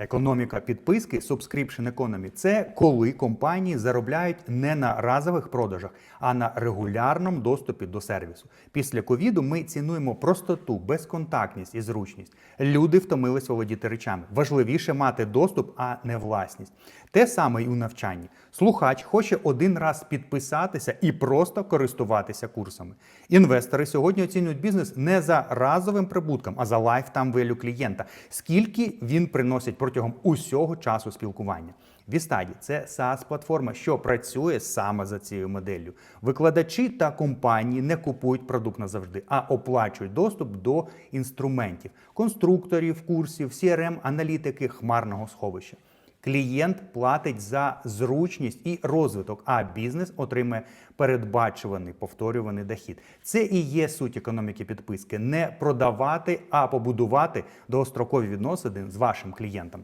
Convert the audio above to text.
Економіка підписки Subscription Economy – це коли компанії заробляють не на разових продажах, а на регулярному доступі до сервісу. Після ковіду ми цінуємо простоту, безконтактність і зручність. Люди втомились володіти речами. Важливіше мати доступ, а не власність. Те саме і у навчанні. Слухач хоче один раз підписатися і просто користуватися курсами. Інвестори сьогодні оцінюють бізнес не за разовим прибутком, а за lifetime value клієнта. Скільки він приносить протягом усього часу спілкування. Вістаді це SaaS платформа, що працює саме за цією моделлю. Викладачі та компанії не купують продукт назавжди, а оплачують доступ до інструментів, конструкторів, курсів, CRM, аналітики, хмарного сховища. Клієнт платить за зручність і розвиток, а бізнес отримує передбачуваний повторюваний дохід. Це і є суть економіки підписки: не продавати, а побудувати довгострокові відносини з вашим клієнтом.